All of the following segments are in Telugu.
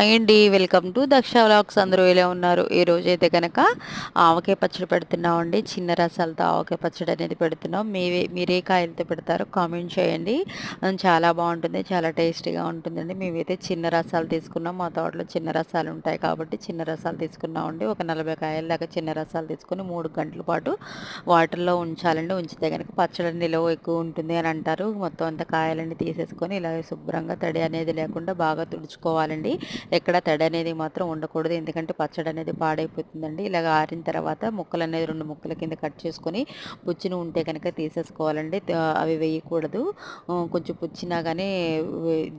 అండి వెల్కమ్ టు దక్ష వ్లాగ్స్. అందరూ ఎలా ఉన్నారు? ఈ రోజు అయితే కనుక ఆవకాయ పచ్చడి పెడుతున్నాం అండి. చిన్న రసాలతో ఆవకాయ పచ్చడి అనేది పెడుతున్నాం. మీవే మీరే కాయలతో పెడతారు కామెంట్ చేయండి. చాలా బాగుంటుంది చాలా టేస్టీగా ఉంటుందండి. మేమైతే చిన్న రసాలు తీసుకున్నాం. మా తోటలో చిన్న రసాలు ఉంటాయి కాబట్టి చిన్న రసాలు తీసుకున్నామండి ఒక నలభై కాయల దాకా చిన్న రసాలు తీసుకుని మూడు గంటల పాటు వాటర్లో ఉంచాలండి. ఉంచితే కనుక పచ్చడి నిలవ ఎక్కువ ఉంటుంది అని అంటారు. మొత్తం అంతా కాయలన్నీ తీసేసుకొని ఇలా శుభ్రంగా తడి అనేది లేకుండా బాగా తుడుచుకోవాలండి. ఎక్కడ తడి అనేది మాత్రం ఉండకూడదు. ఎందుకంటే పచ్చడి అనేది పాడైపోతుందండి. ఇలాగ ఆరిన తర్వాత ముక్కలు అనేది రెండు ముక్కల కింద కట్ చేసుకొని పుచ్చిని ఉంటే కనుక తీసేసుకోవాలండి. అవి వేయకూడదు. కొంచెం పుచ్చినా కానీ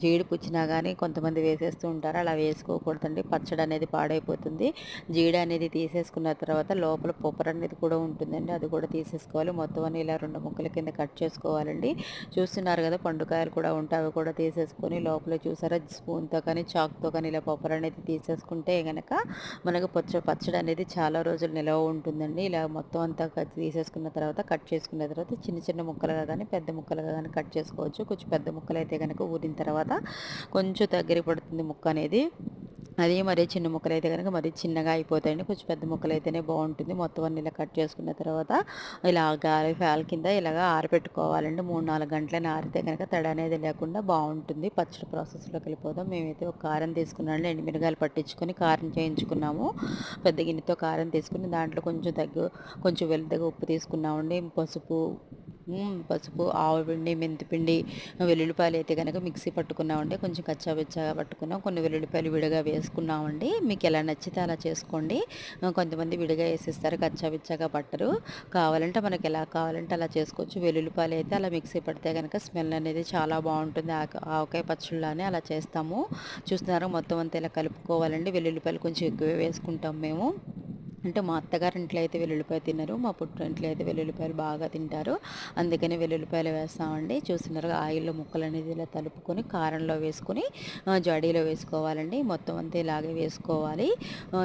జీడి పుచ్చినా కానీ కొంతమంది వేసేస్తూ ఉంటారు. అలా వేసుకోకూడదండి. పచ్చడి అనేది పాడైపోతుంది. జీడి అనేది తీసేసుకున్న తర్వాత లోపల పొప్పర అనేది కూడా ఉంటుందండి. అది కూడా తీసేసుకోవాలి. మొత్తం అని ఇలా రెండు ముక్కల కింద కట్ చేసుకోవాలండి. చూస్తున్నారు కదా పండుకాయలు కూడా ఉంటాయి అవి కూడా తీసేసుకొని లోపల చూసారా స్పూన్తో కానీ చాక్తో కానీ ఇలా కొబ్బరి అనేది తీసేసుకుంటే కనుక మనకు పచ్చ పచ్చడి అనేది చాలా రోజులు నిలవ ఉంటుందండి. ఇలా మొత్తం అంతా తీసేసుకున్న తర్వాత కట్ చేసుకున్న తర్వాత చిన్న చిన్న ముక్కలుగా కానీ పెద్ద ముక్కలుగా కానీ కట్ చేసుకోవచ్చు. కొంచెం పెద్ద ముక్కలు అయితే కనుక ఊరిన తర్వాత కొంచెం దగ్గర పడుతుంది ముక్క అనేది. అదే మరీ చిన్న ముక్కలు అయితే కనుక మరీ చిన్నగా అయిపోతాయండి. కొంచెం పెద్ద ముక్కలు అయితేనే బాగుంటుంది. మొత్తం అన్ని ఇలా కట్ చేసుకున్న తర్వాత ఇలా గాలి ఫ్యాల్ కింద ఇలాగ ఆరబెట్టుకోవాలండి. మూడు నాలుగు గంటలని ఆరితే కనుక తడ అనేది లేకుండా బాగుంటుంది. పచ్చడి ప్రాసెస్లోకి వెళ్ళిపోదాం. మేమైతే ఒక కారం తీసుకున్నాం ఎండుమిరగాయలు పట్టించుకొని కారం చేయించుకున్నాము. పెద్ద గిన్నెతో కారం తీసుకుని దాంట్లో కొంచెం తగ్గు కొంచెం వెలుతగా ఉప్పు తీసుకున్నామండి. పసుపు పసుపు ఆవు పిండి మెంతిపిండి వెల్లుల్లిపాయలు అయితే కనుక మిక్సీ పట్టుకున్నామండి. కొంచెం కచ్చాబెచ్చాగా పట్టుకున్నాం. కొన్ని వెల్లుల్లిపాయలు విడిగా వేసుకున్నామండి. మీకు ఎలా నచ్చితే అలా చేసుకోండి. కొంతమంది విడిగా వేసేస్తారు కచ్చాబెచ్చాగా పట్టరు. కావాలంటే మనకి ఎలా కావాలంటే అలా చేసుకోవచ్చు. వెల్లుల్లిపాయలు అయితే అలా మిక్సీ పడితే కనుక స్మెల్ అనేది చాలా బాగుంటుంది. ఆవకాయ పచ్చళ్ళని అలా చేస్తాము. చూస్తున్నారు మొత్తం అంతా ఇలా కలుపుకోవాలండి. వెల్లుల్లిపాయలు కొంచెం ఎక్కువ వేసుకుంటాం మేము. అంటే మా అత్తగారి ఇంట్లో అయితే వెల్లుల్లిపాయ తినరు మా పుట్టింట్లో అయితే వెల్లుల్లిపాయలు బాగా తింటారు. అందుకని వెల్లుల్లిపాయలు వేస్తామండి. చూస్తున్నారు ఆయిల్లో ముక్కలు అనేది ఇలా తలుపుకొని కారంలో వేసుకొని జడీలో వేసుకోవాలండి. మొత్తం అంతా ఇలాగే వేసుకోవాలి.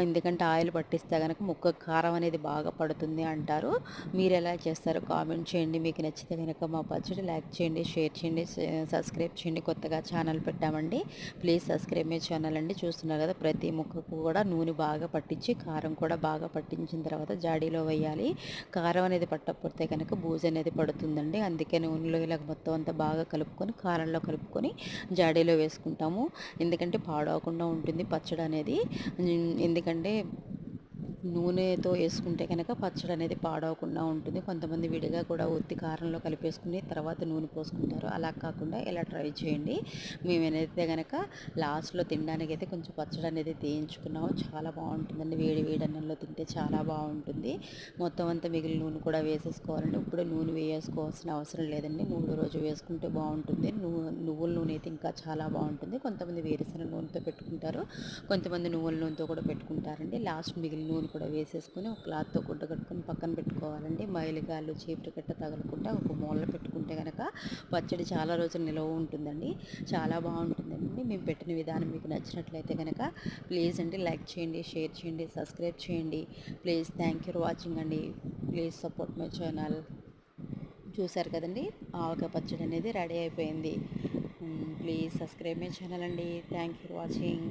ఎందుకంటే ఆయిల్ పట్టిస్తే కనుక ముక్క కారం అనేది బాగా పడుతుంది అంటారు. మీరు ఎలా చేస్తారో కామెంట్ చేయండి. మీకు నచ్చితే కనుక మా పచ్చడి లైక్ చేయండి షేర్ చేయండి సబ్స్క్రైబ్ చేయండి. కొత్తగా ఛానల్ పెట్టామండి. ప్లీజ్ సబ్స్క్రైబ్ మీ ఛానల్ అండి. చూస్తున్నారు కదా ప్రతి ముక్కకు కూడా నూనె బాగా పట్టించి కారం కూడా బాగా పట్టించిన తర్వాత జాడీలో వేయాలి. కారం అనేది పట్టకపోతే కనుక బూజు అనేది పడుతుందండి. అందుకే నూనెలో ఇలా మొత్తం అంతా బాగా కలుపుకొని కారంలో కలుపుకొని జాడీలో వేసుకుంటాము. ఎందుకంటే పాడవకుండా ఉంటుంది పచ్చడి అనేది ఎందుకంటే నూనెతో వేసుకుంటే కనుక పచ్చడి అనేది పాడవకుండా ఉంటుంది. కొంతమంది విడిగా కూడా ఉత్తి కారంలో కలిపేసుకుని తర్వాత నూనె పోసుకుంటారు. అలా కాకుండా ఇలా ట్రై చేయండి. మేము కనుక లాస్ట్లో తినడానికి అయితే కొంచెం పచ్చడి అనేది తీయించుకున్నాము చాలా బాగుంటుందండి. వేడి వేడి అన్నంలో తింటే చాలా బాగుంటుంది. మొత్తం అంతా మిగిలిన నూనె కూడా వేసేసుకోవాలండి. ఇప్పుడు నూనె వేసుకోవాల్సిన అవసరం లేదండి. మూడో రోజు వేసుకుంటే బాగుంటుంది. నువ్వుల నూనె అయితే ఇంకా చాలా బాగుంటుంది. కొంతమంది వేరుశనగ నూనెతో పెట్టుకుంటారు. కొంతమంది నువ్వుల నూనెతో కూడా పెట్టుకుంటారండి. లాస్ట్ మిగిలిన నూనె కూడా వేసేసుకొని ఒక క్లాత్తో గుడ్డ కట్టుకొని పక్కన పెట్టుకోవాలండి. మైలుగాళ్ళు చీపురు కట్ట తగలకుండా ఒక మూలలో పెట్టుకుంటే కనుక పచ్చడి చాలా రోజులు నిలవ ఉంటుందండి. చాలా బాగుంటుందండి. మేము పెట్టిన విధానం మీకు నచ్చినట్లయితే కనుక ప్లీజ్ అండి లైక్ చేయండి షేర్ చేయండి సబ్స్క్రైబ్ చేయండి. ప్లీజ్ థ్యాంక్ యూ వాచింగ్ అండి. Please support my channel. చూసారు కదండి? ఆవకాయ పచ్చడి అనేది రెడీ అయిపోయింది. ప్లీజ్ సబ్స్క్రైబ్ మై ఛానల్ అండి. Thank you for watching.